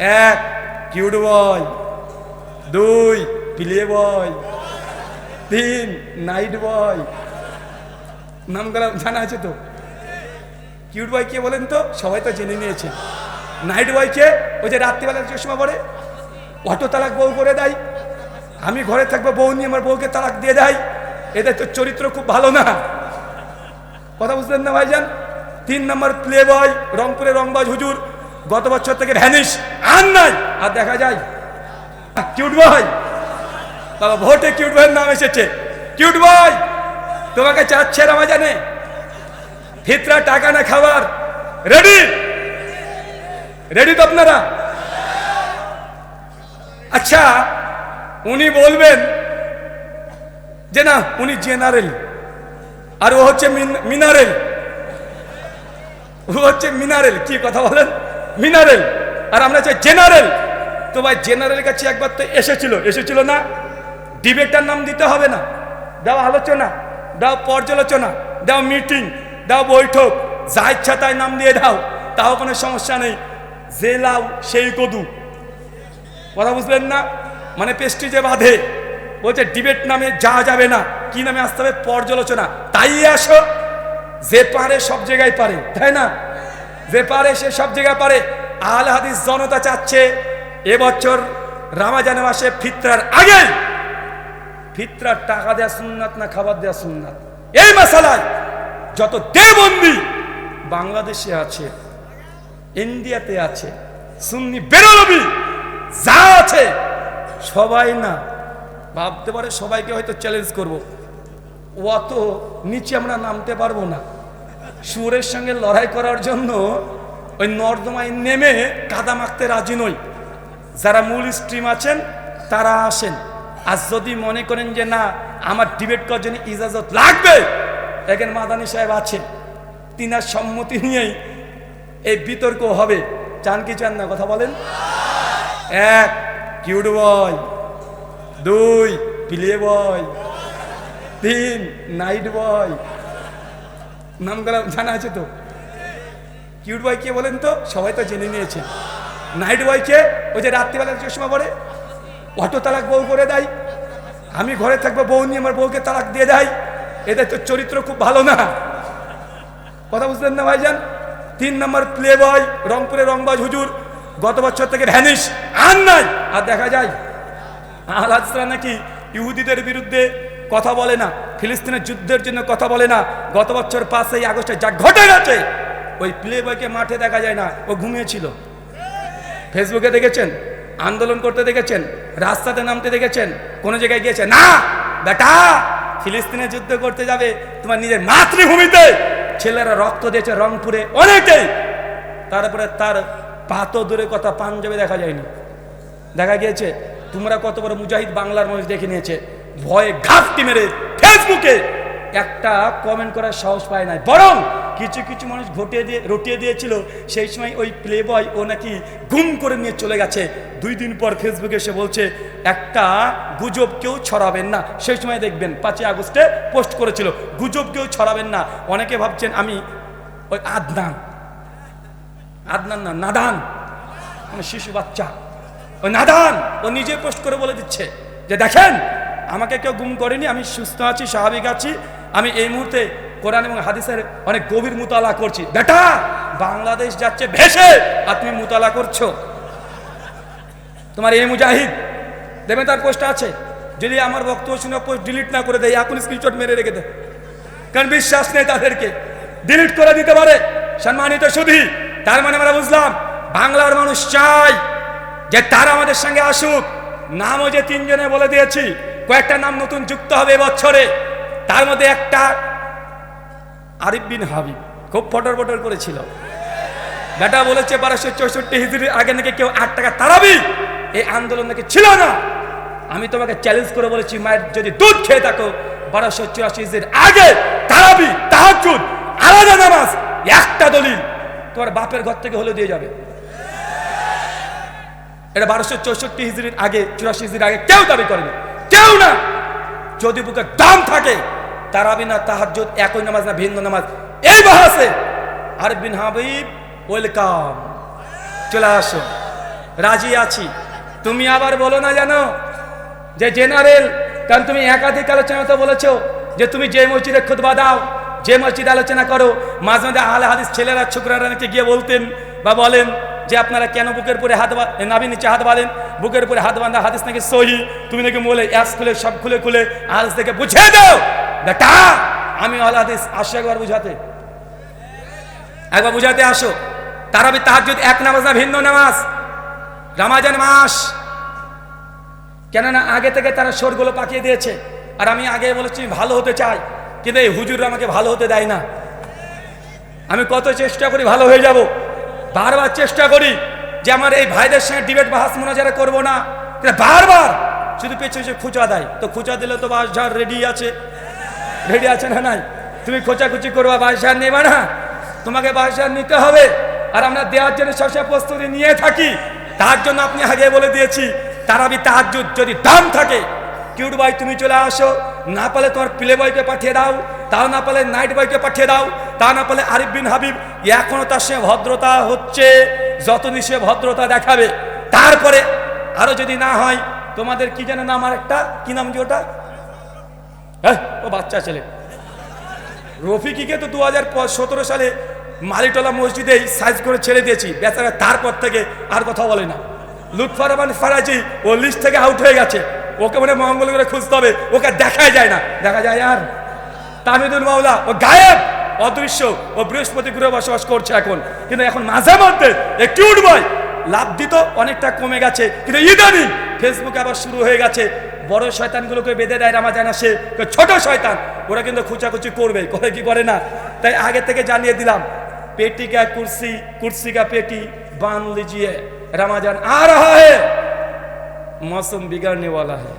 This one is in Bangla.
এক কিউট বয় দুই প্লে বয় তিন নাইট বয় নামগুলো জানা আছে তো? কিউট বয় কে বলেন তো? সবাই তো জেনে নিয়েছে। নাইট বয় কে? ওই যে রাত্রিবেলা চশমা পরে অটো তালাক বউ করে দেয়। আমি ঘরে থাকব, বউ নিয়ে আমার বউকে তালাক দিয়ে দেয়। এদের তো চরিত্র খুব ভালো না। কথা বুঝলেন না ভাইজান? তিন নম্বর প্লে বয় রংপুরে রংবাজ হুজুর। গত বছর থেকে ভ্যানিশ, আর নাই। আর দেখা যায় কিউট বয়। বাবা, ভোটে কিউট বয়ের নাম এসেছে। কিউট বয়, তোমাকে চাচ্ছে রামাজানে। ফিতরা টাকা না খাবার। রেডি রেডি তো আপনারা? আচ্ছা উনি বলবেন যে না, উনি জেনারেল আর ও হচ্ছে মিনারেল। ও হচ্ছে মিনারেল। কি কথা বলেন? মিনারেল। আর আমরা চাই জেনারেল। তো ভাই জেনারেল কাছে একবার তো এসেছিল। এসেছিল না? ডিবেটার নাম দিতে হবে না। দাও আলোচনা, দাও পর্যালোচনা, দাও মিটিং, দাও বৈঠক। যা ইচ্ছা তাই নাম দিয়ে দাও। তাও কোনো সমস্যা নেই। যে লাউ, সেই কদু কথা বুঝলেন না? মানে পেস্টিজে বাঁধে। বলছে, ডিবেট নামে যা যাবে না। কি নামে আসতে হবে? পর্যালোচনা। তাই আসো। যে পারে সব জায়গায় পারে। তাই না? যে পারে সে সব জায়গায় পারে। আল হাদিস জনতা চাচ্ছে এবছর রামাজানে মাসে ফিতরার আগে ফিতরার টাকা দেওয়া সুন্নাত না খাবার দেওয়া সুন্নাত? এই মশালায় যত দেবন্দি বাংলাদেশে আছে, ইন্ডিয়াতে আছে, সুন্নি বেরোলবি যা আছে, সবাই না ভাবতে পারে সবাইকে হয়তো চ্যালেঞ্জ করব। অত নিচে আমরা নামতে পারব না। সুরের সঙ্গে লড়াই করার জন্য ওই নর্দমায় নেমে কাদা মাখতে রাজি নই। যারা মূল স্ট্রিম আছেন, তারা আসেন। আর যদি মনে করেন যে, না, আমার ডিবেট করার জন্য ইজাজত লাগবে এখানে মাদানী সাহেব আছেন। তিনার সম্মতি নিয়েই এই বিতর্ক হবে। চান কি চান না, কথা বলেন? এক কিউট বয় দুই প্লে বয় তিন নাইট বয় নামগুলো জানা আছে তো? কিউট বয় কে বলেন তো? সবাই তো জেনে নিয়েছে। নাইট বয় কে? ওই যে রাত্রিবেলা চশমা পরে অটো তালাক বউ করে দেয়। আমি ঘরে থাকব, বউ নিয়ে আমার বউকে তালাক দিয়ে দেয়। এদের তো চরিত্র খুব ভালো না। কথা বুঝলেন না ভাইজান? তিন নম্বর প্লে বয় রংপুরে রংবাজ হুজুর, গত বছর থেকে ভ্যানিশ, আর নাই। আর দেখা যায় আল নাকি ইহুদিদের বিরুদ্ধে কথা বলে না, ফিলিস্তিনের যুদ্ধের জন্য কথা বলে না। গত বছর পাঁচই আগস্টে যা ঘটে গেছে ওই প্লে বয়কে মাঠে দেখা যায় না, ও ঘুমিয়েছিল। ফেসবুকে দেখেছেন, আন্দোলন করতে দেখেছেন, রাস্তাতে নামতে দেখেছেন, কোনো জায়গায় গিয়েছে, না, বেটা, ফিলিস্তিনে যুদ্ধ করতে যাবে, তোমার নিজের মাতৃভূমিতে। ছেলেরা রক্ত দিয়েছে রংপুরে অনেকেই তারপরে তার পাতো দূরে কথা, পাঞ্জাবে দেখা যায়নি। দেখা গিয়েছে, তোমরা কত বড় মুজাহিদ, বাংলার মানুষ দেখে নিয়েছে। ভয়ে ঘাপটি মেরে ফেসবুকে একটা কমেন্ট করার সাহস পায় না বরং কিছু কিছু মানুষ ঘটিয়ে দিয়ে, রটিয়ে দিয়েছিল। সেই সময় ওই প্লে বয় ও নাকি গুম করে নিয়ে চলে গেছে। দুই দিন পর ফেসবুকে এসে বলছে, একটা গুজব কেউ ছড়াবেন না। সেই সময় দেখবেন পাঁচই আগস্টে পোস্ট করেছিল, গুজব কেউ ছড়াবেন না। অনেকে ভাবছেন, আমি ওই আদনান। আদনান না, নাদান। মানে শিশু বাচ্চা। ওই নাদান! ও নিজে পোস্ট করে বলে দিচ্ছে যে, দেখেন, আমাকে কেউ গুম করেনি, আমি সুস্থ আছি, স্বাভাবিক আছি। আমি এই মুহূর্তে কোরআন এবং হাদিসের অনেক গভীর মুতালা করছি। বেটা, বাংলাদেশ যাচ্ছে ভেসে, আর তুমি মুতালা করছ। তোমার এই মুজাহিদ দেবেন তার পোস্ট আছে? যদি আমার বক্তব্য শুনে পোস্ট ডিলিট না করে দেয়, এখন স্ক্রিনশট মেরে রেখে দেয় কারণ বিশ্বাস নেই তাদেরকে। ডিলিট করে দিতে পারে। সম্মানিত শুধু তার মানে আমরা বুঝলাম, বাংলার মানুষ চাই যে তারা আমাদের সঙ্গে আসুক। নামও যে তিনজনে বলে দিয়েছি, কয়েকটা নাম নতুন যুক্ত হবে বছরে। তার মধ্যে একটা আরিফ বিন হাবিব খুব ফটর ফটর করেছিল। বেটা বলেছে বারোশো চৌষট্টি হিজড়ির আগে নাকি কেউ আট টাকা তারাবি। এই আন্দোলন নাকি ছিল না। আমি তোমাকে চ্যালেঞ্জ করে বলেছি, মায়ের যদি দুধ খেয়ে থাকো, বারোশো চুরাশি হিজড়ির আগে তারাবি তাহাজুদ আলাদা নামাজ, একটা দলিল, তোমার বাপের ঘর থেকে হলে দিয়ে যাবে। এটা বারোশো চৌষট্টি হিজড়ির আগে, চুরাশি হিজড়ির আগে কেউ দাবি করেনি। কেউ না। যদি বুকে দাম থাকে তারাবি না তাহাজ্জুদ, একই নামাজ না ভিন্ন নামাজ। এই বাহাসে আর বিন হাবিব, ওয়েলকাম। চলে আসো। রাজি আছি। তুমি আবার বলো না জানো যে জেনারেল, কারণ তুমি একাধিক আলোচনা তো বলেছ যে তুমি যে মসজিদে খুতবা দাও, যে মসজিদে আলোচনা করো, মাঝে মাঝে আহলে হাদিস ছেলেরা, ছোকরারা নাকি গিয়ে বলতেন বা বলেন যে আপনারা কেন বুকের উপরে হাত বা- নাভি নিচে হাত বাঁধেন? বুকের উপরে হাত বাঁধা হাদিস নাকি সহি? তুমি নাকি বলে অ্যাস খুলে, সব খুলে খুলে হাদিস থেকে বুঝিয়ে দাও! বেটা, আমি আল হাদিস আসো একবার বুঝাতে। একবার বুঝাতে আসো। তারা তারাবি তাহাজ্জুদ এক নামাজ না ভিন্ন নামাজ? রামাজান মাস। কেননা আগে থেকে তারা সোরগুলো পাকিয়ে দিয়েছে। আর আমি আগে বলেছি, ভালো হতে চাই। কিন্তু এই হুজুররা আমাকে ভালো হতে দেয় না। আমি কত চেষ্টা করি, ভালো হয়ে যাব। বারবার চেষ্টা করি যে আমার এই ভাইদের সঙ্গে ডিবেট বা বাহাস মোনাজারা করব না। বারবার শুধু পেছনে খুচা দেয়। তো খুচা দিলে তো বাস ঝাড় রেডি আছে। রেডি আছে না নাই? তুমি খোঁচাখুচি করবা বাসার নেবা না। তোমাকে বাসার নিতে হবে। আর আমরা দেওয়ার জন্য সবসময় প্রস্তুতি নিয়ে থাকি। তার জন্য আপনি আগে বলে দিয়েছি, তারাবি তাহার যদি দাম থাকে, কিউট বয় তুমি চলে আসো। না পালে তোমার প্লে বয়কে পাঠিয়ে দাও তাও না পালে নাইট বয়কে পাঠিয়ে দাও, তা না পালে আরিফ বিন হাবিব। এখনও তার সে ভদ্রতা হচ্ছে, যতদিন সে ভদ্রতা দেখাবে। তারপরে আরও যদি না হয়, তোমাদের কি যেন নাম আর একটা কি নাম কি ওটা? হ্যাঁ ও বাচ্চা ছেলে। রফিকিকে তো দু হাজার সতেরো সালে মালিটলা মসজিদে সাইজ করে ছেড়ে দিয়েছি। বেচারা তারপর থেকে আর কথা বলে না। লুৎফা রহমান ফারাজি, ও লিস্ট থেকে আউট হয়ে গেছে। ওকে মানে মঙ্গল করে খুঁজতে হবে। ওকে দেখাই যায় না। দেখা যায় আর। তামিদুল মাওলা, ও গায়েব, অদৃশ্য, ও বৃহস্পতি গ্রহে বসবাস করছে এখন। কিন্তু এখন মাঝে মধ্যে একটু উঠবই লাভ দিত অনেকটা কমে গেছে। কিন্তু ইদানিং ফেসবুকে আবার শুরু হয়ে গেছে। বড় শয়তানগুলোকে বেঁধে দেয় রামাজান আসে ছোট শয়তান ওরা কিন্তু খুচাখুচি করবে করে কি করে না তাই আগে থেকে জানিয়ে দিলাম पेटी का कुर्सी कुर्सी का पेटी बांध लीजिए रमाजान आ रहा है मौसम बिगड़ने वाला है